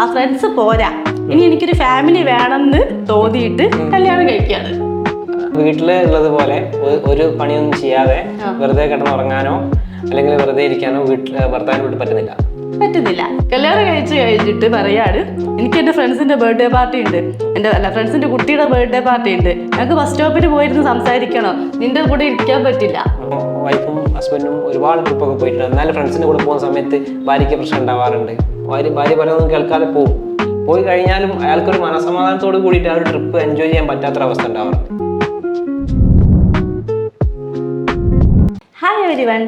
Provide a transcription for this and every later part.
ആ ഫ്രണ്ട്സ് പോരാ. ഇനി എനിക്കൊരു ഫാമിലി വേണമെന്ന് തോന്നിയിട്ട് കല്യാണം കഴിക്കുകയാണ്. വീട്ടിൽ ഉള്ളത് പോലെ ഒരു പണിയൊന്നും ചെയ്യാതെ വെറുതെ കിടന്നുറങ്ങാനോ അല്ലെങ്കിൽ വെറുതെ ഇരിക്കാനോ വീട്ടിൽ ഭർത്താവിന് വീട്ടിൽ പറ്റുന്നില്ല. പറ്റുന്നില്ല. കല്യാണം കഴിച്ചു കഴിഞ്ഞിട്ട് പറയാണ് എനിക്ക് എന്റെ ഫ്രണ്ട്സിന്റെ ബർത്ത്ഡേ പാർട്ടി ഉണ്ട്. എന്റെ അല്ല ഫ്രണ്ട്സിന്റെ കുട്ടിയുടെ ബർത്ത്ഡേ പാർട്ടി ഉണ്ട്. ഞങ്ങൾക്ക് ബസ് സ്റ്റോപ്പിൽ പോയിരുന്ന് സംസാരിക്കണം? നിന്റെ കൂടെ ഇരിക്കാൻ പറ്റില്ല. വൈഫും ഹസ്ബൻഡും ഒരുപാട് ട്രിപ്പൊക്കെ പോയിട്ടുണ്ട്. എന്നാലും ഫ്രണ്ട്സിന്റെ കൂടെ പോകുന്ന സമയത്ത് ഭാര്യയ്ക്ക് പ്രശ്നം ഉണ്ടാവാറുണ്ട്. ഭാര്യ ഭാര്യ പലതൊന്നും കേൾക്കാതെ പോകും. പോയി കഴിഞ്ഞാലും അയാൾക്കൊരു മനസമാധാനത്തോട് കൂടിയിട്ട് ആ ഒരു ട്രിപ്പ് എൻജോയ് ചെയ്യാൻ പറ്റാത്തൊരവസ്ഥ ഉണ്ടാവാറുണ്ട്. ഹായ് എവരി വൺ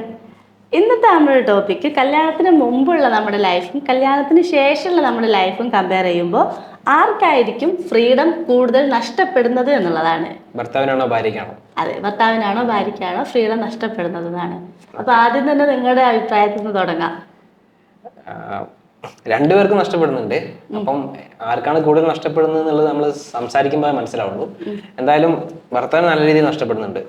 ഇന്നത്തെ നമ്മുടെ ടോപ്പിക്ക് കല്യാണത്തിന് മുമ്പുള്ള നമ്മുടെ ലൈഫും കല്യാണത്തിന് ശേഷമുള്ള നമ്മുടെ ലൈഫും കമ്പയർ ചെയ്യുമ്പോൾ ആർക്കായിരിക്കും ഫ്രീഡം കൂടുതൽ നഷ്ടപ്പെടുന്നത് എന്നുള്ളതാണ്. ഭർത്താവിനാണോ ഭാര്യയ്ക്കാണോ? അതെ ഭർത്താവിനാണോ ഭാര്യയ്ക്കാണോ ഫ്രീഡം നഷ്ടപ്പെടുന്നത് എന്നാണ്. അപ്പൊ ആദ്യം തന്നെ നിങ്ങളുടെ അഭിപ്രായത്തിൽ നിന്ന് തുടങ്ങാം. രണ്ടുപേർക്കും നഷ്ടപ്പെടുന്നുണ്ട്. അപ്പം ആർക്കാണ് കൂടുതൽ നഷ്ടപ്പെടുന്നത് എന്നുള്ളത് നമ്മൾ സംസാരിക്കുമ്പോൾ മനസ്സിലാവുള്ളൂ. എന്തായാലും ഭർത്താവ് നല്ല രീതിയിൽ നഷ്ടപ്പെടുന്നുണ്ട്.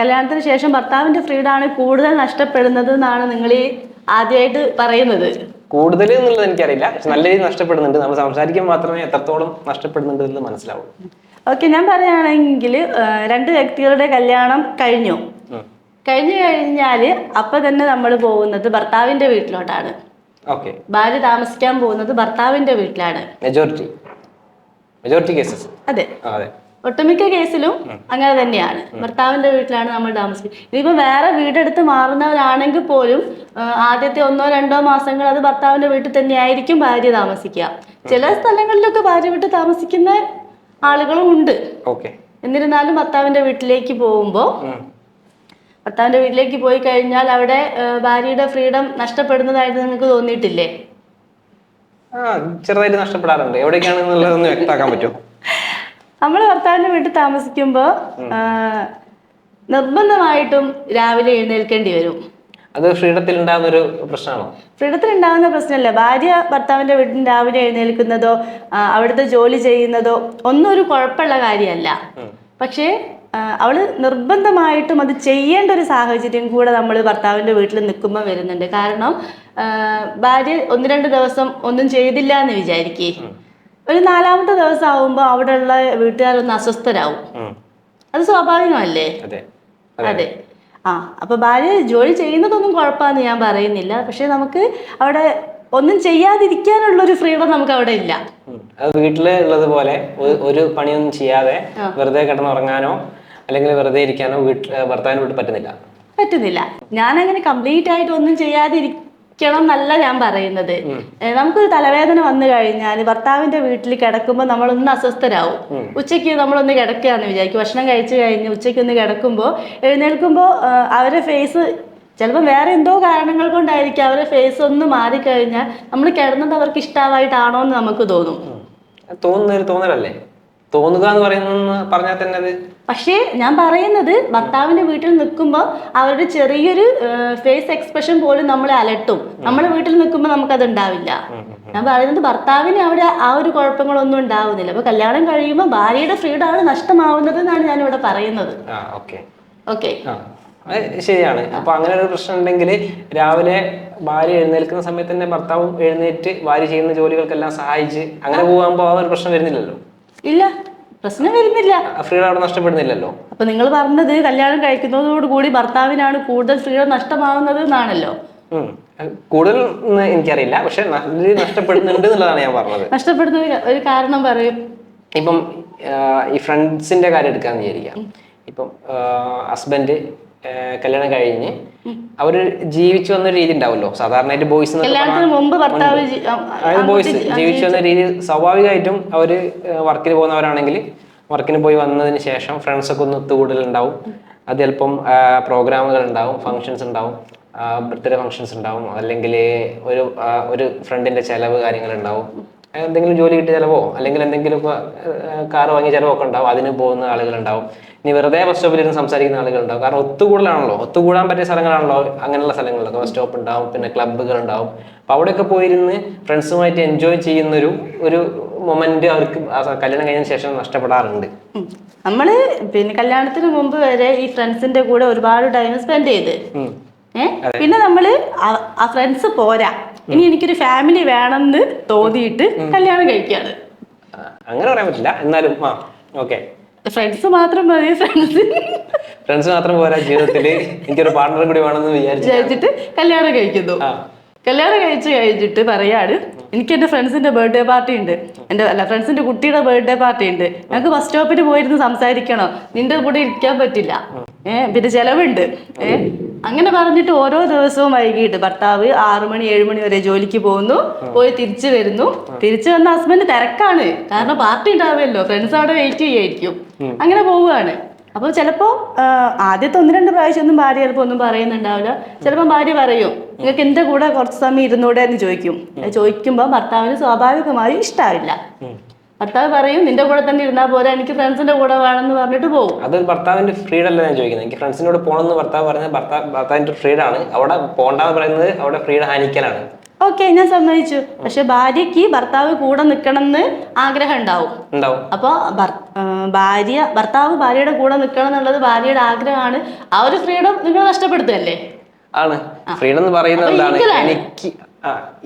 കല്യാണത്തിന് ശേഷം ഭർത്താവിന്റെ ഫ്രീഡാണ് കൂടുതൽ നഷ്ടപ്പെടുന്നത് എന്നാണ് നിങ്ങൾ ഈ ആദ്യമായിട്ട് പറയുന്നത്. കൂടുതൽ എന്നുള്ളത് എനിക്കറിയില്ല. പക്ഷെ നല്ല രീതിയിൽ നഷ്ടപ്പെടുന്നുണ്ട്. നമ്മൾ സംസാരിക്കാൻ മാത്രമേ എത്രത്തോളം നഷ്ടപ്പെടുന്നുണ്ട് എന്നുള്ളത് മനസ്സിലാവുള്ളൂ. ഓക്കെ ഞാൻ പറയുകയാണെങ്കിൽ രണ്ട് വ്യക്തികളുടെ കല്യാണം കഴിഞ്ഞു. കഴിഞ്ഞു കഴിഞ്ഞാൽ അപ്പൊ തന്നെ നമ്മൾ പോകുന്നത് ഭർത്താവിന്റെ വീട്ടിലോട്ടാണ്. ഭാര്യ താമസിക്കാൻ പോകുന്നത് ഭർത്താവിന്റെ വീട്ടിലാണ്. മെജോറിറ്റി മെജോറിറ്റി കേസസ് അതെ. അതെ. ഒട്ടുമിക്ക കേസിലും അങ്ങനെ തന്നെയാണ്. ഭർത്താവിന്റെ വീട്ടിലാണ് നമ്മൾ താമസിക്കുന്നത്. ഇതിപ്പോ വേറെ വീടെടുത്ത് മാറുന്നവരാണെങ്കിൽ പോലും ആദ്യത്തെ ഒന്നോ രണ്ടോ മാസങ്ങൾ അത് ഭർത്താവിന്റെ വീട്ടിൽ തന്നെയായിരിക്കും ഭാര്യ താമസിക്കുക. ചില സ്ഥലങ്ങളിലൊക്കെ ഭാര്യ വീട്ടിൽ താമസിക്കുന്ന ആളുകളും ഉണ്ട്. എന്നിരുന്നാലും ഭർത്താവിന്റെ വീട്ടിലേക്ക് പോകുമ്പോൾ ഭർത്താവിന്റെ വീട്ടിലേക്ക് പോയി കഴിഞ്ഞാൽ അവിടെ ഭാര്യയുടെ ഫ്രീഡം നഷ്ടപ്പെടുന്നതായിട്ട് നിങ്ങൾക്ക് തോന്നിയിട്ടില്ലേ? ചെറുതായിട്ട് നഷ്ടപ്പെടാറുണ്ട്. എവിടേക്കാണെന്നുള്ളതൊന്ന് വ്യക്തമാക്കാൻ പറ്റുമോ? നമ്മൾ ഭർത്താവിന്റെ വീട്ടിൽ താമസിക്കുമ്പോൾ നിർബന്ധമായിട്ടും രാവിലെ എഴുന്നേൽക്കേണ്ടി വരും. അത് ഫ്രീഡത്തിൽ ഉണ്ടാകുന്ന ഒരു പ്രശ്നമാണോ? ഫ്രീഡത്തിൽ ഉണ്ടാകുന്ന പ്രശ്നമല്ല. ഭാര്യ ഭർത്താവിന്റെ വീട്ടിൽ രാവിലെ എഴുന്നേൽക്കുന്നതോ അവിടുത്തെ ജോലി ചെയ്യുന്നതോ ഒന്നും ഒരു കുഴപ്പമുള്ള കാര്യമല്ല. പക്ഷേ അവൾ നിർബന്ധമായിട്ടും അത് ചെയ്യേണ്ട ഒരു സാഹചര്യം കൂടെ നമ്മൾ ഭർത്താവിന്റെ വീട്ടിൽ നിൽക്കുമ്പോൾ വരുന്നുണ്ട്. കാരണം ഭാര്യ ഒന്ന് രണ്ട് ദിവസം ഒന്നും ചെയ്തില്ല എന്ന് വിചാരിക്കേ. ഒരു നാലാമത്തെ ദിവസം ആവുമ്പോൾ അവിടെയുള്ള വീട്ടുകാരൊന്ന് അസ്വസ്ഥരാകും അത് സ്വാഭാവികമല്ലേ? അതെ. അതെ. ആ അപ്പൊ ഭാര്യ ജോലി ചെയ്യുന്നതൊന്നും കുഴപ്പമാന്ന് ഞാൻ പറയുന്നില്ല. പക്ഷെ നമുക്ക് അവിടെ ഒന്നും ചെയ്യാതിരിക്കാനുള്ള ഒരു ഫ്രീഡം നമുക്ക് അവിടെ ഇല്ല. അത് വീട്ടിൽ ഉള്ളത് പോലെ ഒരു പണിയൊന്നും ചെയ്യാതെ വെറുതെ കിടന്നുറങ്ങാനോ അല്ലെങ്കിൽ വെറുതെ ഇരിക്കാനോ വീട്ടിൽ ഭർത്താവിന് വീട്ടിൽ പറ്റുന്നില്ല. പറ്റുന്നില്ല. ഞാൻ അങ്ങനെ കംപ്ലീറ്റ് ആയിട്ട് ഒന്നും ചെയ്യാതിരിക്കണം എന്നല്ല ഞാൻ പറയുന്നത്. നമുക്കൊരു തലവേദന വന്നു കഴിഞ്ഞാൽ ഭർത്താവിന്റെ വീട്ടിൽ കിടക്കുമ്പോൾ നമ്മളൊന്ന് അസ്വസ്ഥരാവും. ഉച്ചയ്ക്ക് നമ്മളൊന്ന് കിടക്കുകയാണെന്ന് വിചാരിക്കും. ഭക്ഷണം കഴിച്ചു കഴിഞ്ഞ് ഉച്ചയ്ക്ക് ഒന്ന് കിടക്കുമ്പോൾ എഴുന്നേൽക്കുമ്പോൾ അവരെ ഫേസ് ചിലപ്പോൾ വേറെ എന്തോ കാരണങ്ങൾ കൊണ്ടായിരിക്കും അവരെ ഫേസ് ഒന്ന് മാറിക്കഴിഞ്ഞാൽ നമ്മൾ കിടന്നത് അവർക്ക് ഇഷ്ടമായിട്ടാണോ എന്ന് നമുക്ക് തോന്നും. തോന്നുന്നൊരു തോന്നുന്ന തോന്നലല്ലേ? തോന്നുക എന്ന് പറയുന്ന പറഞ്ഞാൽ തന്നെ അത് പക്ഷേ ഞാൻ പറയുന്നത് ഭർത്താവിന്റെ വീട്ടിൽ നിൽക്കുമ്പോൾ അവരുടെ ചെറിയൊരു ഫേസ് എക്സ്പ്രഷൻ പോലും നമ്മളെ അലട്ടും. നമ്മുടെ വീട്ടിൽ നിൽക്കുമ്പോൾ നമുക്കത് ഉണ്ടാവില്ല ഞാൻ പറയുന്നത് ഭർത്താവിന് അവിടെ ആ ഒരു കുഴപ്പങ്ങളൊന്നും ഉണ്ടാവുന്നില്ല. അപ്പൊ കല്യാണം കഴിയുമ്പോൾ ഭാര്യയുടെ ഫ്രീഡം ആണ് നഷ്ടമാവുന്നത് എന്നാണ് ഞാൻ ഇവിടെ പറയുന്നത് ഓക്കെ. ശരിയാണ്. അപ്പൊ അങ്ങനെ ഒരു പ്രശ്നം ഉണ്ടെങ്കിൽ രാവിലെ ഭാര്യ എഴുന്നേൽക്കുന്ന സമയത്ത് തന്നെ ഭർത്താവും എഴുന്നേറ്റ് ഭാര്യ ചെയ്യുന്ന ജോലികൾക്കെല്ലാം സഹായിച്ച് അങ്ങനെ പോകുമ്പോൾ ആ ഒരു പ്രശ്നം വരുന്നില്ലല്ലോ? ഇല്ല പ്രശ്നം വരുന്നില്ല. ഫ്രീഡം അവിടെ നഷ്ടപ്പെടുന്നില്ലല്ലോ. അപ്പൊ നിങ്ങൾ പറഞ്ഞത് കല്യാണം കഴിക്കുന്നതോട് കൂടി ഭർത്താവിനാണ് കൂടുതൽ ഫ്രീഡം നഷ്ടമാവുന്നത് എന്നാണല്ലോ കൂടുതൽ എനിക്കറിയില്ല. പക്ഷെ നഷ്ടപ്പെടുന്നുണ്ട് എന്നുള്ളതാണ് ഞാൻ പറഞ്ഞത്. നഷ്ടപ്പെടുന്ന ഒരു കാരണം പറയും. ഇപ്പം ഈ ഫ്രണ്ട്സിന്റെ കാര്യം എടുക്കാന്ന് വിചാരിക്കാം. ഇപ്പം ഹസ്ബൻഡ് കല്യാണം കഴിഞ്ഞ് അവർ ജീവിച്ചു വന്ന ഒരു രീതി ഉണ്ടാവുമല്ലോ. സാധാരണയായിട്ട് ബോയ്സ് അതായത് ജീവിച്ചു വന്ന രീതി സ്വാഭാവികമായിട്ടും അവർ വർക്കിന് പോകുന്നവരാണെങ്കിൽ വർക്കിന് പോയി വന്നതിന് ശേഷം ഫ്രണ്ട്സ് ഒക്കെ ഒന്ന് ഒത്തുകൂടലുണ്ടാവും അത് ചിലപ്പം പ്രോഗ്രാമുകൾ ഉണ്ടാവും ഫങ്ഷൻസ് ഉണ്ടാവും ബർത്ത്ഡേ ഫങ്ഷൻസ് ഉണ്ടാവും അല്ലെങ്കിൽ ഒരു ഒരു ഫ്രണ്ടിന്റെ ചെലവ് കാര്യങ്ങൾ ഉണ്ടാവും. എന്തെങ്കിലും ജോലി കിട്ടിയ ചിലവോ അല്ലെങ്കിൽ എന്തെങ്കിലും കാർ വാങ്ങിയ ചിലവൊക്കെ ഉണ്ടാവും അതിന് പോകുന്ന ആളുകളുണ്ടാവും. ഇനി വെറുതെ ബസ് സ്റ്റോപ്പിൽ ഇരുന്ന് സംസാരിക്കുന്ന ആളുകളുണ്ടാവും. കാരണം ഒത്തുകൂടലാണല്ലോ. ഒത്തുകൂടാൻ പറ്റിയ സ്ഥലങ്ങളാണല്ലോ അങ്ങനെയുള്ള സ്ഥലങ്ങളിലൊക്കെ ബസ് സ്റ്റോപ്പ് ഉണ്ടാവും പിന്നെ ക്ലബ്ബുകൾ ഉണ്ടാവും. അപ്പോൾ അവിടെയൊക്കെ പോയിരുന്ന് ഫ്രണ്ട്സുമായിട്ട് എൻജോയ് ചെയ്യുന്നൊരു ഒരു മൊമെന്റ് അവർക്ക് കല്യാണം കഴിഞ്ഞ ശേഷം നഷ്ടപ്പെടാറുണ്ട്. നമ്മൾ പിന്നെ കല്യാണത്തിന് മുമ്പ് വരെ ഈ ഫ്രണ്ട്സിന്റെ കൂടെ ഒരുപാട് ടൈം സ്പെൻഡ് ചെയ്ത്. ഉം. ഏ പിന്നെ നമ്മൾ ആ- ഫ്രണ്ട്സ് പോരാ. ഇനി എനിക്കൊരു ഫാമിലി വേണമെന്ന് തോന്നിയിട്ട് കല്യാണം കഴിക്കാണ്. അങ്ങനെ പറയാൻ പറ്റില്ല. എന്നാലും ആ ഓക്കെ ഫ്രണ്ട്സ് മാത്രം മതി ഫ്രണ്ട്സ് ഫ്രണ്ട്സ് മാത്രം പോരാ ജീവിതത്തിൽ എനിക്കൊരു പാർട്ണർ കൂടി വേണമെന്ന് വിചാരിച്ചു വിചാരിച്ചിട്ട് കല്യാണം കഴിക്കുന്നു. കല്യാണം കഴിച്ചു കഴിഞ്ഞിട്ട് പറയാണ് എനിക്ക് എന്റെ ഫ്രണ്ട്സിന്റെ ബർത്ത്ഡേ പാർട്ടി ഉണ്ട്. എന്റെ അല്ല ഫ്രണ്ട്സിന്റെ കുട്ടിയുടെ ബർത്ത്ഡേ പാർട്ടി ഉണ്ട്. ഞങ്ങൾക്ക് ബസ് സ്റ്റോപ്പിൽ പോയിരുന്ന് സംസാരിക്കണം. നിന്റെ കൂടെ ഇരിക്കാൻ പറ്റില്ല. ഏഹ് പിന്നെ ചെലവുണ്ട്. ഏഹ് അങ്ങനെ പറഞ്ഞിട്ട് ഓരോ ദിവസവും വൈകിട്ട് ഭർത്താവ് ആറു മണി ഏഴ് മണി വരെ ജോലിക്ക് പോകുന്നു. പോയി തിരിച്ചു വരുന്നു. തിരിച്ചു വന്ന ഹസ്ബൻഡ് തിരക്കാണ്. കാരണം പാർട്ടി ഉണ്ടാവുമല്ലോ. ഫ്രണ്ട്സ് അവിടെ വെയിറ്റ് ചെയ്യായിരിക്കും. അങ്ങനെ പോവുകയാണ്. അപ്പോൾ ചിലപ്പോൾ ആദ്യത്തെ ഒന്ന് രണ്ട് പ്രാവശ്യം ഒന്നും ഭാര്യ ചിലപ്പോൾ ഒന്നും പറയുന്നുണ്ടാവില്ല. ചിലപ്പോൾ ഭാര്യ പറയും നിങ്ങൾക്ക് എന്റെ കൂടെ കുറച്ച് സമയം ഇരുന്നൂടെ എന്ന് ചോദിക്കും. ചോദിക്കുമ്പോൾ ഭർത്താവിന് സ്വാഭാവികമായും ഇഷ്ടാവില്ല. ഭർത്താവ് പറയും നിന്റെ കൂടെ തന്നെ ഇരുന്നാൽ പോലെ എനിക്ക് ഫ്രണ്ട്സിന്റെ കൂടെ വേണമെന്ന് പറഞ്ഞിട്ട് പോകും അത് ഭർത്താവിന്റെ ഫ്രീഡ് അല്ല ഞാൻ ചോദിക്കുന്നത്? എനിക്ക് ഫ്രണ്ട്സിനോട് പോകണമെന്ന് ഭർത്താവ് പറഞ്ഞത് ഭർത്താവ് ഭർത്താവിന്റെ ഫ്രീഡാണ് അവിടെ പോകണ്ടെന്ന് പറയുന്നത് അവിടെ ഫ്രീഡ് ഹാനിക്കലാണ്. ഓക്കെ ഞാൻ സമ്മതിച്ചു. പക്ഷെ ഭാര്യക്ക് ഭർത്താവ് കൂടെ നിക്കണം എന്ന് ആഗ്രഹം ഉണ്ടാവും. അപ്പൊ ഭാര്യ ഭർത്താവ് ഭാര്യയുടെ കൂടെ നിൽക്കണം എന്നുള്ളത് ഭാര്യയുടെ ആഗ്രഹമാണ്. ആ ഒരു ഫ്രീഡം നിങ്ങൾ നഷ്ടപ്പെടുത്തുകയല്ലേ? ആണ്. ഫ്രീഡം എന്ന് പറയുന്നത് എന്താണ്? എനിക്ക്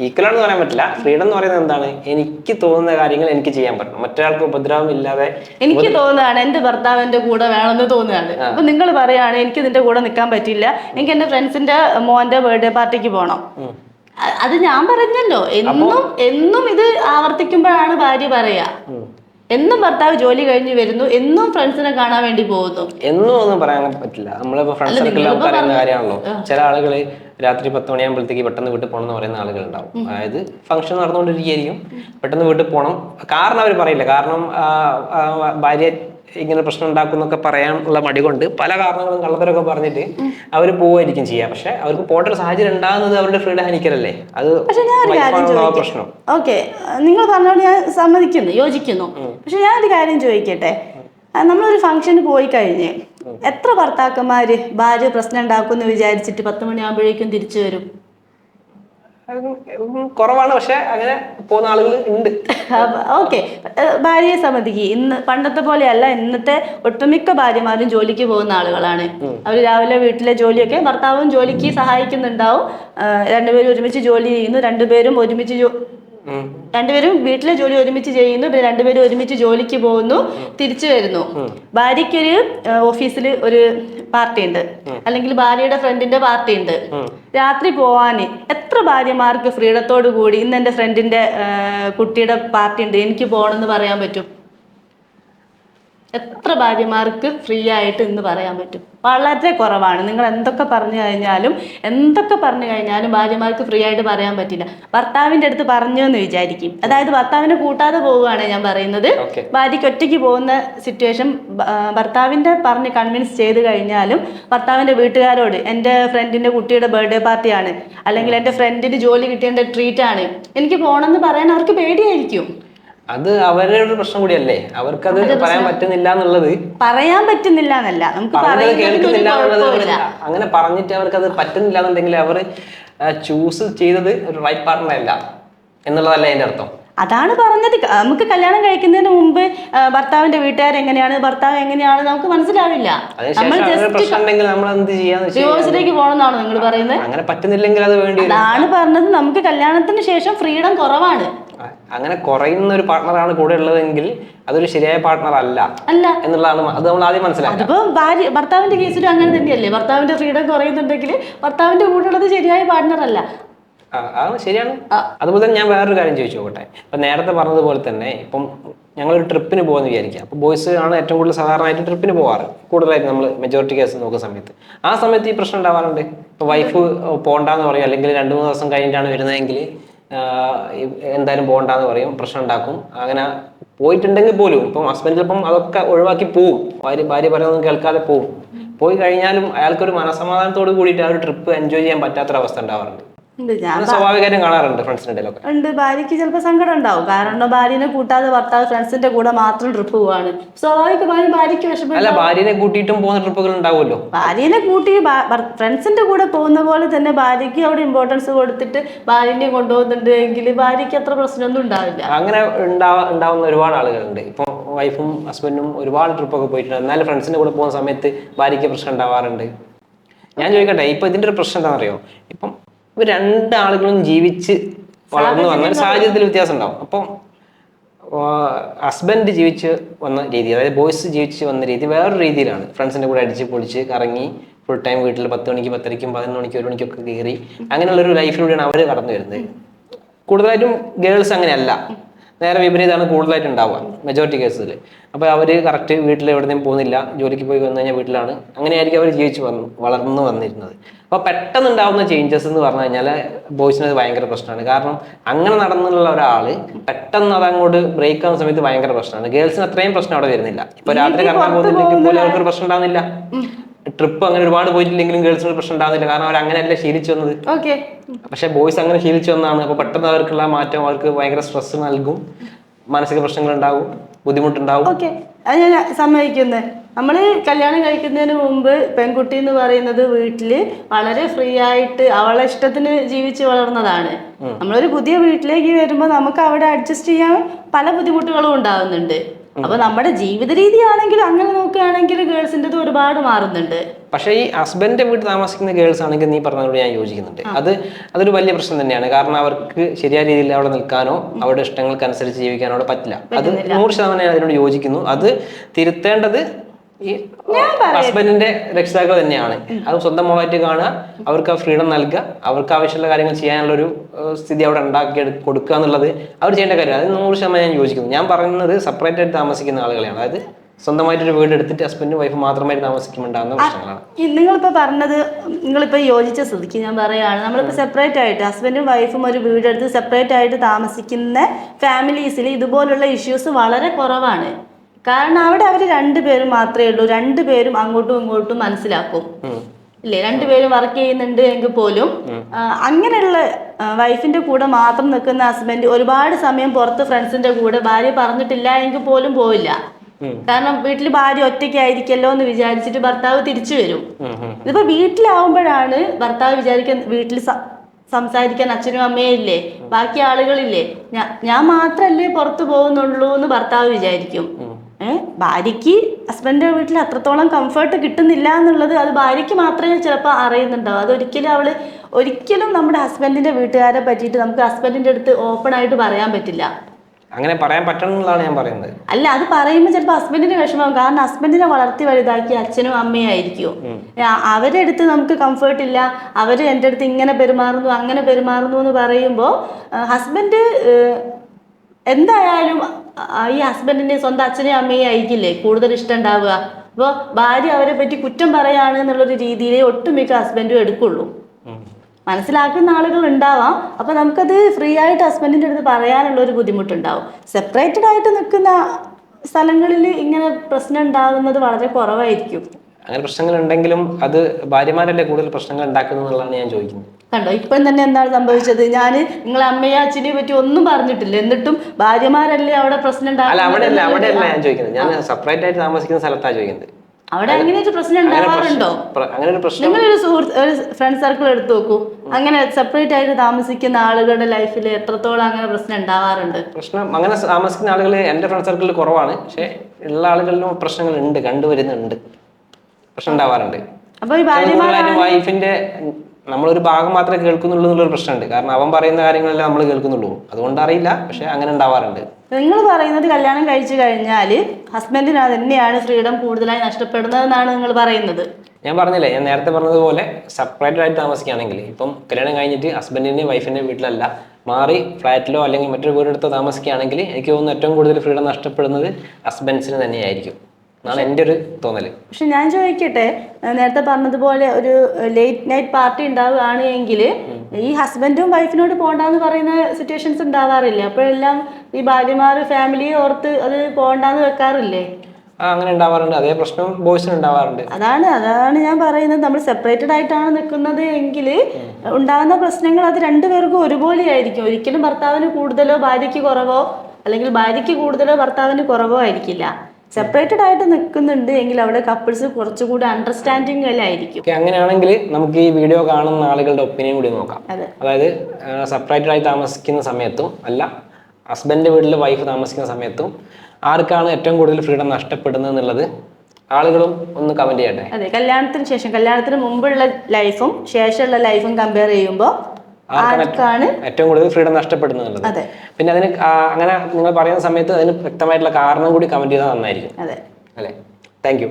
ഈക്വൽ ആണെന്ന് പറയാൻ പറ്റില്ല. ഫ്രീഡം എന്ന് പറയുന്നത് എന്താണ്? എനിക്ക് തോന്നുന്ന കാര്യങ്ങൾ എനിക്ക് ചെയ്യാൻ പറ്റണം. മറ്റൊരാൾക്ക് ഉപദ്രവം ഇല്ലാതെ എനിക്ക് തോന്നുന്നതാണ് എന്റെ ഭർത്താവ് എന്റെ കൂടെ വേണമെന്ന് തോന്നുകയാണ്. അപ്പൊ നിങ്ങൾ പറയാണ് എനിക്ക് നിന്റെ കൂടെ നിൽക്കാൻ പറ്റില്ല എനിക്ക് എന്റെ ഫ്രണ്ട്സിന്റെ മോന്റെ ബർത്ത്ഡേ പാർട്ടിക്ക് പോകണം അത് ഞാൻ പറഞ്ഞല്ലോ. എന്നും എന്നും ഇത് ആവർത്തിക്കുമ്പോഴാണ് ഭാര്യ പറയാ. എന്നും ഭർത്താവ് ജോലി കഴിഞ്ഞു വരുന്നു. എന്നും ഫ്രണ്ട്സിനെ കാണാൻ വേണ്ടി പോകുന്നു. എന്നും ഒന്നും പറയാൻ പറ്റില്ല. നമ്മളിപ്പോ ഫ്രണ്ട്സ് പറയുന്ന കാര്യമാണല്ലോ. ചില ആളുകൾ രാത്രി പത്ത് മണിയാകുമ്പോഴത്തേക്ക് പെട്ടെന്ന് വീട്ടിൽ പോകണം എന്ന് പറയുന്ന ആളുകൾ ഉണ്ടാവും അതായത് ഫംഗ്ഷൻ നടന്നുകൊണ്ടിരിക്കുകയായിരിക്കും. പെട്ടെന്ന് വീട്ടിൽ പോകണം. കാരണം അവർ പറയില്ല. കാരണം ഭാര്യ ഇങ്ങനെ പ്രശ്നം ഉണ്ടാക്കും എന്നൊക്കെ പറയാനുള്ള മടി കൊണ്ട് പല കാരണങ്ങളും കള്ളത്തരൊക്കെ പറഞ്ഞിട്ട് അവർ പോവായിരിക്കും ചെയ്യുക പക്ഷെ അവർക്ക് പോകേണ്ട ഒരു സാഹചര്യം ഉണ്ടാകുന്നത് അവരുടെ ഫ്രീഡം ഹനിക്കലല്ലേ അത് പ്രശ്നം? ഓക്കെ. നിങ്ങൾ പറഞ്ഞോട് ഞാൻ സമ്മതിക്കുന്നു യോജിക്കുന്നു. പക്ഷെ ഞാനൊരു കാര്യം ചോദിക്കട്ടെ? നമ്മളൊരു ഫംഗ്ഷന് പോയി കഴിഞ്ഞ് എത്ര ഭർത്താക്കന്മാര് ഭാര്യ പ്രശ്നം ഉണ്ടാക്കുമെന്ന് വിചാരിച്ചിട്ട് പത്ത് മണിയാകുമ്പോഴേക്കും തിരിച്ചു വരും? കുറവാണ്. പക്ഷെ അങ്ങനെ പോകുന്ന ആളുകൾ ഉണ്ട്. ഓക്കെ. ഭാര്യയെ സംബന്ധിക്ക് ഇന്ന് പണ്ടത്തെ പോലെയല്ല. ഇന്നത്തെ ഒട്ടുമിക്ക ഭാര്യമാരും ജോലിക്ക് പോകുന്ന ആളുകളാണ്. അവർ രാവിലെ വീട്ടിലെ ജോലിയൊക്കെ ഭർത്താവും ജോലിക്ക് സഹായിക്കുന്നുണ്ടാവും. രണ്ടുപേരും ഒരുമിച്ച് ജോലി ചെയ്യുന്നു. രണ്ടുപേരും ഒരുമിച്ച്. രണ്ടുപേരും വീട്ടിലെ ജോലി ഒരുമിച്ച് ചെയ്യുന്നു. പിന്നെ രണ്ടുപേരും ഒരുമിച്ച് ജോലിക്ക് പോകുന്നു. തിരിച്ചു വരുന്നു. ഭാര്യയ്ക്കൊരു ഓഫീസിൽ ഒരു പാർട്ടി ഉണ്ട്. അല്ലെങ്കിൽ ഭാര്യയുടെ ഫ്രണ്ടിന്റെ പാർട്ടി ഉണ്ട്. രാത്രി പോവാന് എത്ര ഭാര്യമാർക്ക് ഫ്രീഡത്തോടു കൂടി ഇന്ന് എന്റെ ഫ്രണ്ടിന്റെ കുട്ടിയുടെ പാർട്ടി ഉണ്ട്. എനിക്ക് പോകണമെന്ന് പറയാൻ പറ്റും. എത്ര ഭാര്യമാർക്ക് ഫ്രീ ആയിട്ട് ഇന്ന് പറയാൻ പറ്റും? വളരെ കുറവാണ്. നിങ്ങൾ എന്തൊക്കെ പറഞ്ഞു കഴിഞ്ഞാലും എന്തൊക്കെ പറഞ്ഞു കഴിഞ്ഞാലും ഭാര്യമാർക്ക് ഫ്രീ ആയിട്ട് പറയാൻ പറ്റില്ല. ഭർത്താവിന്റെ അടുത്ത് പറഞ്ഞു എന്ന് വിചാരിക്കും. അതായത് ഭർത്താവിനെ കൂട്ടാതെ പോവുകയാണ് ഞാൻ പറയുന്നത്. ഭാര്യയ്ക്ക് ഒറ്റയ്ക്ക് പോകുന്ന സിറ്റുവേഷൻ ഭർത്താവിന്റെ പറഞ്ഞ് കൺവിൻസ് ചെയ്ത് കഴിഞ്ഞാലും ഭർത്താവിന്റെ വീട്ടുകാരോട് എന്റെ ഫ്രണ്ടിന്റെ കുട്ടിയുടെ ബർത്ത്ഡേ പാർട്ടിയാണ് അല്ലെങ്കിൽ എന്റെ ഫ്രണ്ടിന് ജോലി കിട്ടേണ്ട ട്രീറ്റ് ആണ്. എനിക്ക് പോകണമെന്ന് പറയാൻ അവർക്ക് പേടിയായിരിക്കും. അത് അവരുടെ ഒരു പ്രശ്നം കൂടിയല്ലേ? അവർക്കത് പറയാൻ പറ്റുന്നില്ല എന്നുള്ളത്. പറയാൻ പറ്റുന്നില്ല എന്നല്ല. നമുക്ക് കേൾക്കുന്നില്ല എന്നുള്ളത് അങ്ങനെ പറഞ്ഞിട്ട് അവർക്ക് അത് പറ്റുന്നില്ല എന്നുണ്ടെങ്കിൽ അവർ ചൂസ് ചെയ്തത് ഒരു റൈറ്റ് പാർട്ണർ അല്ല എന്നുള്ളതല്ല അതിന്റെ അർത്ഥം. അതാണ് പറഞ്ഞത്. നമുക്ക് കല്യാണം കഴിക്കുന്നതിന് മുമ്പ് ഭർത്താവിന്റെ വീട്ടുകാർ എങ്ങനെയാണ് ഭർത്താവ് എങ്ങനെയാണ് നമുക്ക് മനസ്സിലാവില്ല. നമ്മൾ ഡിവോഴ്സിലേക്ക് പോകണമെന്നാണോ നിങ്ങൾ പറയുന്നത്? അങ്ങനെ പറ്റുന്നില്ലെങ്കിൽ അത് വേണ്ടി അതാണ് പറഞ്ഞത്. നമുക്ക് കല്യാണത്തിന് ശേഷം ഫ്രീഡം കുറവാണ്. അങ്ങനെ കുറയുന്ന ഒരു പാർട്ണറാണ് കൂടെ ഉള്ളതെങ്കിൽ അതൊരു ശരിയായ പാർട്ണർ അല്ല അല്ല. എന്നുള്ളതാണ് അത് നമ്മൾ ആദ്യം മനസ്സിലാക്കി അതിപ്പോ ഭാര്യ ഭർത്താവിന്റെ കേസിലും അങ്ങനെ തന്നെയല്ലേ? ഭർത്താവിന്റെ ഫ്രീഡം കുറയുന്നുണ്ടെങ്കിൽ ഭർത്താവിന്റെ കൂടെ ഉള്ളത് ശരിയായ പാർട്ണർ അല്ല. ശരിയാണ്. അതുപോലെ തന്നെ ഞാൻ വേറൊരു കാര്യം ചോദിച്ചു നോക്കട്ടെ. ഇപ്പൊ നേരത്തെ പറഞ്ഞതുപോലെ തന്നെ ഇപ്പം ഞങ്ങളൊരു ട്രിപ്പിന് പോകുന്ന വിചാരിക്കുക. അപ്പോൾ ബോയ്സ് ആണ് ഏറ്റവും കൂടുതൽ സാധാരണയായിട്ട് ട്രിപ്പിന് പോവാറ്. കൂടുതലായിട്ട് നമ്മൾ മെജോറിറ്റി കേസ് നോക്കുന്ന സമയത്ത്. ആ സമയത്ത് ഈ പ്രശ്നം ഉണ്ടാവാറുണ്ട്? ഇപ്പൊ വൈഫ് പോകണ്ടെന്ന് പറയും. അല്ലെങ്കിൽ രണ്ട് മൂന്ന് ദിവസം കഴിഞ്ഞിട്ടാണ് വരുന്നതെങ്കിൽ എന്തായാലും പോകണ്ടെന്ന് പറയും പ്രശ്നം ഉണ്ടാക്കും. അങ്ങനെ പോയിട്ടുണ്ടെങ്കിൽ പോലും ഇപ്പം ഹസ്ബൻഡ് ചിലപ്പം അതൊക്കെ ഒഴിവാക്കി പോവും. ഭാര്യ ഭാര്യ പറയുന്നതൊന്നും കേൾക്കാതെ പോവും. പോയി കഴിഞ്ഞാലും അയാൾക്കൊരു മനസമാധാനത്തോട് കൂടിയിട്ട് ആ ഒരു ട്രിപ്പ് എൻജോയ് ചെയ്യാൻ പറ്റാത്തൊരവസ്ഥ ഉണ്ടാവാറുണ്ട്. സ്വാഭാവികമായിട്ടും കാണാറുണ്ട് ഫ്രണ്ട്സിന്റെ ഉണ്ട്. ഭാര്യയ്ക്ക് ചിലപ്പോൾ സങ്കടം ഉണ്ടാവും. കാരണം ഭാര്യനെ കൂട്ടാതെ ഭർത്താവ് ഫ്രണ്ട്സിന്റെ കൂടെ മാത്രം ട്രിപ്പ് പോവാണ്. സ്വാഭാവികമായും ഭാര്യയ്ക്ക് വിഷമം ഭാര്യനെ കൂട്ടിയിട്ടും പോകുന്ന ട്രിപ്പുകൾ ഉണ്ടാവുമല്ലോ? ഭാര്യനെ കൂട്ടി ഫ്രണ്ട്സിന്റെ കൂടെ പോകുന്ന പോലെ തന്നെ ഭാര്യയ്ക്ക് അവിടെ ഇമ്പോർട്ടൻസ് കൊടുത്തിട്ട് ഭാര്യനെ കൊണ്ടുപോകുന്നുണ്ട് എങ്കിൽ ഭാര്യയ്ക്ക് അത്ര പ്രശ്നമൊന്നും ഉണ്ടാവില്ല. അങ്ങനെ ഉണ്ടാവാ ഉണ്ടാവുന്ന ഒരുപാട് ആളുകളുണ്ട്. ഇപ്പം വൈഫും ഹസ്ബൻഡും ഒരുപാട് ട്രിപ്പൊക്കെ പോയിട്ടുണ്ട്. എന്നാലും ഫ്രണ്ട്സിന്റെ കൂടെ പോകുന്ന സമയത്ത് ഭാര്യയ്ക്ക് പ്രശ്നം ഉണ്ടാവാറുണ്ട്. ഞാൻ ചോദിക്കട്ടെ ഇപ്പൊ ഇതിന്റെ ഒരു പ്രശ്നം എന്താണെന്നറിയോ? ഇപ്പം ഇവർ രണ്ടാളുകളും ജീവിച്ച് വളർന്നു വന്ന ഒരു സാഹചര്യത്തിൽ വ്യത്യാസം ഉണ്ടാവും അപ്പം ഹസ്ബൻഡ് ജീവിച്ച് വന്ന രീതി അതായത് ബോയ്സ് ജീവിച്ച് വന്ന രീതി വേറൊരു രീതിയിലാണ്. ഫ്രണ്ട്സിന്റെ കൂടെ അടിച്ച് പൊളിച്ച് കറങ്ങി ഫുൾ ടൈം വീട്ടിൽ പത്ത് മണിക്ക് പത്തരയ്ക്കും പതിനൊന്ന് മണിക്ക് ഒരു മണിക്കൊക്കെ കയറി അങ്ങനെയുള്ളൊരു ലൈഫിലൂടെയാണ് അവർ കടന്നു വരുന്നത്. കൂടുതലായിട്ടും ഗേൾസ് അങ്ങനെയല്ല. നേരെ വിപരീതമാണ് കൂടുതലായിട്ട് ഉണ്ടാവുക മെജോറിറ്റി കേസിൽ അപ്പോൾ അവർ കറക്റ്റ് വീട്ടിൽ എവിടെയും പോകുന്നില്ല ജോലിക്ക് പോയി വന്നു കഴിഞ്ഞാൽ വീട്ടിലാണ്. അങ്ങനെയായിരിക്കും അവർ ജീവിച്ച് വന്നു വളർന്നു വന്നിരുന്നത്. അപ്പോൾ പെട്ടെന്ന് ഉണ്ടാകുന്ന ചേഞ്ചസ് എന്ന് പറഞ്ഞു കഴിഞ്ഞാൽ ബോയ്സിന് അത് ഭയങ്കര പ്രശ്നമാണ്. കാരണം അങ്ങനെ നടന്നുള്ള ഒരാൾ പെട്ടെന്ന് അത് അങ്ങോട്ട് ബ്രേക്ക് ആവുന്ന സമയത്ത് ഭയങ്കര പ്രശ്നമാണ്. ഗേൾസിന് അത്രയും പ്രശ്നം അവിടെ വരുന്നില്ല. ഇപ്പോൾ രാത്രി കറങ്ങാൻ പോകുന്നില്ലെങ്കിൽ പോലും അവർക്കൊരു പ്രശ്നം ഉണ്ടാവുന്നില്ല. ട്രിപ്പ് അങ്ങനെ ഒരുപാട് പോയിട്ടില്ലെങ്കിലും ഗേൾസിന് പ്രശ്നം ഉണ്ടാകുന്നില്ല കാരണം അവർ അങ്ങനെയല്ല ശീലിച്ചു വന്നത്. ഓക്കെ പക്ഷെ ബോയ്സ് അങ്ങനെ ശീലിച്ചു വന്നതാണ് അപ്പൊ പെട്ടെന്ന് അവർക്കുള്ള മാറ്റം അവർക്ക് ഭയങ്കര സ്ട്രെസ് നൽകും. മാനസിക പ്രശ്നങ്ങൾ ഉണ്ടാവും ബുദ്ധിമുട്ടുണ്ടാവും. ഓക്കെ അത് ഞാൻ സമ്മതിക്കുന്നത് നമ്മൾ കല്യാണം കഴിക്കുന്നതിന് മുമ്പ് പെൺകുട്ടി എന്ന് പറയുന്നത് വീട്ടിൽ വളരെ ഫ്രീ ആയിട്ട് അവളെ ഇഷ്ടത്തിന് ജീവിച്ച് വളർന്നതാണ്. നമ്മളൊരു പുതിയ വീട്ടിലേക്ക് വരുമ്പോൾ നമുക്ക് അവിടെ അഡ്ജസ്റ്റ് ചെയ്യാൻ പല ബുദ്ധിമുട്ടുകളും ഉണ്ടാവുന്നുണ്ട്. അപ്പൊ നമ്മുടെ ജീവിത രീതി ആണെങ്കിൽ അങ്ങനെ നോക്കുകയാണെങ്കിൽ ഗേൾസിന്റെ ഒരുപാട് മാറുന്നുണ്ട്. പക്ഷേ ഈ ഹസ്ബൻഡിന്റെ വീട്ടിൽ താമസിക്കുന്ന ഗേൾസ് ആണെങ്കിൽ നീ പറഞ്ഞതോട് ഞാൻ യോജിക്കുന്നുണ്ട്. അത് അതൊരു വലിയ പ്രശ്നം തന്നെയാണ്. കാരണം അവർക്ക് ശരിയായ രീതിയിൽ അവിടെ നിൽക്കാനോ അവരുടെ ഇഷ്ടങ്ങൾക്ക് അനുസരിച്ച് ജീവിക്കാനോ അവിടെ പറ്റില്ല. അത് നൂറ് ശതമാനം ഞാൻ അതിനോട് യോജിക്കുന്നു. അത് തിരുത്തേണ്ടത് ഹസ്ബൻഡിന്റെ രക്ഷിതാക്കൾ തന്നെയാണ്. അത് സ്വന്തം മോളായിട്ട് കാണുക അവർക്ക് ആ ഫ്രീഡം നൽകുക അവർക്ക് ആവശ്യമുള്ള കാര്യങ്ങൾ ചെയ്യാനുള്ള ഒരു സ്ഥിതി അവിടെ ഉണ്ടാക്കി കൊടുക്കുക എന്നുള്ളത് അവർ ചെയ്യേണ്ട കാര്യമാണ്. അത് നൂറ് ശതമാനം ഞാൻ യോജിക്കുന്നു. ഞാൻ പറയുന്നത് സെപ്പറേറ്റ് ആയിട്ട് താമസിക്കുന്ന ആളുകളെയാണ്. അതായത് സ്വന്തമായിട്ടൊരു വീട് എടുത്തിട്ട് ഹസ്ബൻഡും വൈഫ് മാത്രമായിട്ട് താമസിക്കുന്നുണ്ടാകുന്ന പ്രശ്നങ്ങളാണ്. നിങ്ങളിപ്പോ നിങ്ങളിപ്പോൾ പറഞ്ഞത് നിങ്ങളിപ്പോൾ യോജിച്ച സ്ഥിതിക്ക് ഞാൻ പറയുകയാണ്. നമ്മളിപ്പോൾ സെപ്പറേറ്റ് ആയിട്ട് ഹസ്ബൻഡും വൈഫും ഒരു വീടെടുത്ത് സെപ്പറേറ്റ് ആയിട്ട് താമസിക്കുന്ന ഫാമിലീസിൽ ഇതുപോലുള്ള ഇഷ്യൂസ് വളരെ കുറവാണ്. കാരണം അവിടെ അവർ രണ്ടുപേരും മാത്രമേ ഉള്ളൂ. രണ്ടുപേരും അങ്ങോട്ടും ഇങ്ങോട്ടും മനസ്സിലാക്കും. ഇല്ലേ? രണ്ടുപേരും വർക്ക് ചെയ്യുന്നുണ്ട് എങ്കിൽ പോലും അങ്ങനെയുള്ള വൈഫിന്റെ കൂടെ മാത്രം നിൽക്കുന്ന ഹസ്ബൻഡ് ഒരുപാട് സമയം പുറത്ത് ഫ്രണ്ട്സിന്റെ കൂടെ ഭാര്യ പറഞ്ഞിട്ടില്ല എങ്കിൽ പോലും പോവില്ല. കാരണം വീട്ടിൽ ഭാര്യ ഒറ്റയ്ക്കായിരിക്കല്ലോ എന്ന് വിചാരിച്ചിട്ട് ഭർത്താവ് തിരിച്ചു വരും. ഇതിപ്പോ വീട്ടിലാവുമ്പോഴാണ് ഭർത്താവ് വിചാരിക്കാൻ വീട്ടിൽ സംസാരിക്കാൻ അച്ഛനും അമ്മയും ഇല്ലേ? ബാക്കി ആളുകളില്ലേ? ഞാൻ മാത്രല്ലേ പുറത്തു പോകുന്നുള്ളൂ എന്ന് ഭർത്താവ് വിചാരിക്കും. ഭാര്യയ്ക്ക് ഹസ്ബൻഡിന്റെ വീട്ടിൽ അത്രത്തോളം കംഫർട്ട് കിട്ടുന്നില്ല എന്നുള്ളത് അത് ഭാര്യയ്ക്ക് മാത്രമേ ചിലപ്പോൾ അറിയുന്നുണ്ടാവും. അതൊരിക്കലും അവൾ ഒരിക്കലും നമ്മുടെ ഹസ്ബൻഡിന്റെ വീട്ടുകാരെ പറ്റിയിട്ട് നമുക്ക് ഹസ്ബൻഡിന്റെ അടുത്ത് ഓപ്പൺ ആയിട്ട് പറയാൻ പറ്റില്ല. അങ്ങനെ പറയാൻ പറ്റണമെന്നുള്ളതാണ് ഞാൻ പറയുന്നത്. അല്ല അത് പറയുമ്പോൾ ചിലപ്പോൾ ഹസ്ബൻഡിന് വിഷമം കാരണം ഹസ്ബൻഡിനെ വളർത്തി വലുതാക്കി അച്ഛനും അമ്മയും ആയിരിക്കും. അവരുടെ അടുത്ത് നമുക്ക് കംഫർട്ട് ഇല്ല. അവർ എന്റെ അടുത്ത് ഇങ്ങനെ പെരുമാറുന്നു അങ്ങനെ പെരുമാറുന്നു എന്ന് പറയുമ്പോൾ ഹസ്ബൻഡ് എന്തായാലും ഈ ഹസ്ബൻഡിന്റെ സ്വന്തം അച്ഛനെയും അമ്മയും ആയിരിക്കില്ലേ കൂടുതൽ ഇഷ്ടം ഉണ്ടാവുക? അപ്പോൾ ഭാര്യ അവരെ പറ്റി കുറ്റം പറയാണ് എന്നുള്ളൊരു രീതിയിലേ ഒട്ടുമിക്ക ഹസ്ബൻഡും എടുക്കുള്ളൂ. മനസ്സിലാക്കുന്ന ആളുകൾ ഉണ്ടാവാം. അപ്പൊ നമുക്കത് ഫ്രീ ആയിട്ട് ഹസ്ബൻഡിന്റെ അടുത്ത് പറയാനുള്ള ഒരു ബുദ്ധിമുട്ടുണ്ടാവും. സെപ്പറേറ്റഡ് ആയിട്ട് നിൽക്കുന്ന സ്ഥലങ്ങളിൽ ഇങ്ങനെ പ്രശ്നം ഉണ്ടാകുന്നത് വളരെ കുറവായിരിക്കും. അങ്ങനെ പ്രശ്നങ്ങൾ ഉണ്ടെങ്കിലും അത് ഭാര്യമാരല്ലേ കൂടുതൽ പ്രശ്നങ്ങൾ ഉണ്ടാക്കുന്നത് എന്നുള്ളതാണ് ഞാൻ ചോദിക്കുന്നത്. കണ്ടോ? ഇപ്പം തന്നെ എന്താണ് സംഭവിച്ചത്? ഞാൻ നിങ്ങളെ അമ്മയെ അച്ഛനെ പറ്റി ഒന്നും പറഞ്ഞിട്ടില്ല. എന്നിട്ടും ഭാര്യമാരല്ലേ അവിടെ പ്രശ്നം അല്ല ഉണ്ടാക്കുന്നത് അവിടെയല്ല അവിടെയല്ല ഞാൻ ചോദിക്കുന്നത്. ഞാൻ സെപ്പറേറ്റ് ആയിട്ട് താമസിക്കുന്ന സ്ഥലത്താണ് ചോദിക്കുന്നത്. അവിടെ അങ്ങനെ ഒരു പ്രശ്നം ഉണ്ടാവാറുണ്ടോ? ഒരു നിങ്ങളൊരു സുഹൃത്ത് ഒരു ഫ്രണ്ട് സർക്കിൾ എടുത്തു നോക്കൂ. അങ്ങനെ സെപ്പറേറ്റ് ആയിട്ട് താമസിക്കുന്ന ആളുകളുടെ ലൈഫിൽ എത്രത്തോളം അങ്ങനെ പ്രശ്നം ഉണ്ടാവാറുണ്ട്? പ്രശ്നം അങ്ങനെ താമസിക്കുന്ന ആളുകൾ എന്റെ ഫ്രണ്ട് സർക്കിളിൽ കുറവാണ്. പക്ഷെ ഉള്ള ആളുകളിലും പ്രശ്നങ്ങൾ ഉണ്ട് കണ്ടുവരുന്നുണ്ട്. പ്രശ്നം ഉണ്ടാവാറുണ്ട്. അപ്പൊ ഈ ഭാര്യ വൈഫിന്റെ നമ്മളൊരു ഭാഗം മാത്രമേ കേൾക്കുന്നുള്ളൂ എന്നുള്ളൊരു പ്രശ്നമുണ്ട്. കാരണം അവൻ പറയുന്ന കാര്യങ്ങളെല്ലാം നമ്മൾ കേൾക്കുന്നുള്ളൂ. അതുകൊണ്ട് അറിയില്ല പക്ഷെ അങ്ങനെ ഉണ്ടാവാറുണ്ട്. നിങ്ങൾ പറയുന്നത് കല്യാണം കഴിച്ചു കഴിഞ്ഞാൽ ഹസ്ബൻഡിന് തന്നെയാണ് ഫ്രീഡം കൂടുതലായി നഷ്ടപ്പെടുന്നതെന്നാണ് നിങ്ങൾ പറയുന്നത്. ഞാൻ പറഞ്ഞില്ലേ ഞാൻ നേരത്തെ പറഞ്ഞതുപോലെ സെപ്പറേറ്റഡ് ആയിട്ട് താമസിക്കുകയാണെങ്കിൽ ഇപ്പം കല്യാണം കഴിഞ്ഞിട്ട് ഹസ്ബൻഡിന്റെയും വൈഫിന്റെയും വീട്ടിലല്ല മാറി ഫ്ലാറ്റിലോ അല്ലെങ്കിൽ മറ്റൊരു വീടെടുത്തോ താമസിക്കുകയാണെങ്കിൽ എനിക്ക് തോന്നുന്നു ഏറ്റവും കൂടുതൽ ഫ്രീഡം നഷ്ടപ്പെടുന്നത് ഹസ്ബൻഡ്സിന് തന്നെയായിരിക്കും. എന്നാണ് എന്റെ ഒരു തോന്നൽ. പക്ഷെ ഞാൻ ചോദിക്കട്ടെ നേരത്തെ പറഞ്ഞതുപോലെ ഒരു ലേറ്റ് നൈറ്റ് പാർട്ടി ഉണ്ടാവുകയാണ് എങ്കിൽ ഈ ഹസ്ബൻഡും വൈഫിനോട് പോകണ്ടെന്ന് പറയുന്ന സിറ്റുവേഷൻസ് ഉണ്ടാവാറില്ലേ? അപ്പോഴെല്ലാം ഈ ഭാര്യമാർ ഫാമിലിയെ ഓർത്ത് അത് പോകണ്ടെന്ന് വെക്കാറില്ലേ? ആ അങ്ങനെ ഉണ്ടാവാറുണ്ട്. അതേ പ്രശ്നം ബോയ്സിന് ഉണ്ടാവാറുണ്ട്. അതാണ് അതാണ് ഞാൻ പറയുന്നത്. നമ്മൾ സെപ്പറേറ്റഡ് ആയിട്ടാണ് നിൽക്കുന്നത് എങ്കിൽ ഉണ്ടാകുന്ന പ്രശ്നങ്ങൾ അത് രണ്ടുപേർക്കും ഒരുപോലെ ആയിരിക്കും. ഒരിക്കലും ഭർത്താവിന് കൂടുതലോ ഭാര്യയ്ക്ക് കുറവോ അല്ലെങ്കിൽ ഭാര്യയ്ക്ക് കൂടുതലോ ഭർത്താവിന് കുറവോ ആയിരിക്കില്ല. സെപ്പറേറ്റഡ് ആയിട്ട് നിൽക്കുന്നുണ്ട് എങ്കിൽ അവിടെ കപ്പിൾസ് കുറച്ചുകൂടി അണ്ടർസ്റ്റാൻഡിങ് ആയിരിക്കും. അങ്ങനെയാണെങ്കിൽ നമുക്ക് ഈ വീഡിയോ കാണുന്ന ആളുകളുടെ ഒപ്പീനിയൻ കൂടി നോക്കാം. അതായത് സെപ്പറേറ്റഡ് ആയി താമസിക്കുന്ന സമയത്തും അല്ല ഹസ്ബൻഡ് വീട്ടിൽ വൈഫ് താമസിക്കുന്ന സമയത്തും ആർക്കാണ് ഏറ്റവും കൂടുതൽ ഫ്രീഡം നഷ്ടപ്പെടുന്നത് എന്നുള്ളത് ആളുകളും ഒന്ന് കമന്റ് ചെയ്യട്ടെ. അതെ കല്യാണത്തിന് ശേഷം കല്യാണത്തിന് മുമ്പുള്ള ലൈഫും ശേഷമുള്ള ലൈഫും കമ്പയർ ചെയ്യുമ്പോൾ ആർക്കാണ് ഏറ്റവും കൂടുതൽ ഫ്രീഡം നഷ്ടപ്പെടുന്നത് പിന്നെ അതിന് അങ്ങനെ നിങ്ങൾ പറയുന്ന സമയത്ത് അതിന് വ്യക്തമായിട്ടുള്ള കാരണം കൂടി കമന്റ് ചെയ്താൽ നന്നായിരിക്കും. അതെ. അല്ലേ? Thank you